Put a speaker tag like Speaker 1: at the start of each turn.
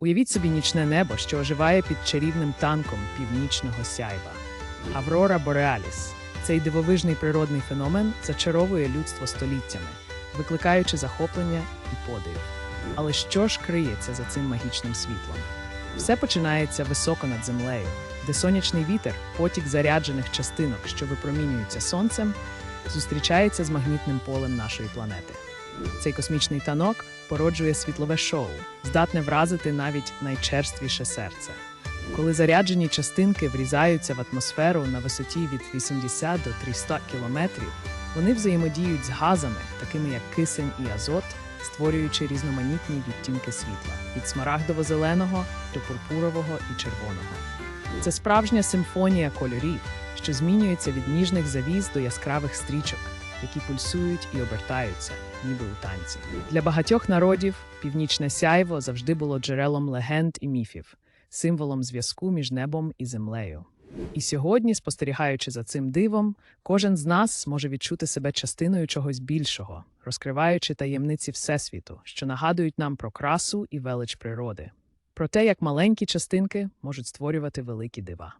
Speaker 1: Уявіть собі нічне небо, що оживає під чарівним танком північного сяйва. Аврора Бореаліс. Цей дивовижний природний феномен зачаровує людство століттями, викликаючи захоплення і подив. Але що ж криється за цим магічним світлом? Все починається високо над землею, де сонячний вітер, потік заряджених частинок, що випромінюються сонцем, зустрічається з магнітним полем нашої планети. Цей космічний танок породжує світлове шоу, здатне вразити навіть найчерствіше серце. Коли заряджені частинки врізаються в атмосферу на висоті від 80 до 300 кілометрів, вони взаємодіють з газами, такими як кисень і азот, створюючи різноманітні відтінки світла від смарагдово-зеленого до пурпурового і червоного. Це справжня симфонія кольорів, що змінюється від ніжних завіз до яскравих стрічок, які пульсують і обертаються, ніби у танці. Для багатьох народів північне сяйво завжди було джерелом легенд і міфів, символом зв'язку між небом і землею. І сьогодні, спостерігаючи за цим дивом, кожен з нас може відчути себе частиною чогось більшого, розкриваючи таємниці Всесвіту, що нагадують нам про красу і велич природи, про те, як маленькі частинки можуть створювати великі дива.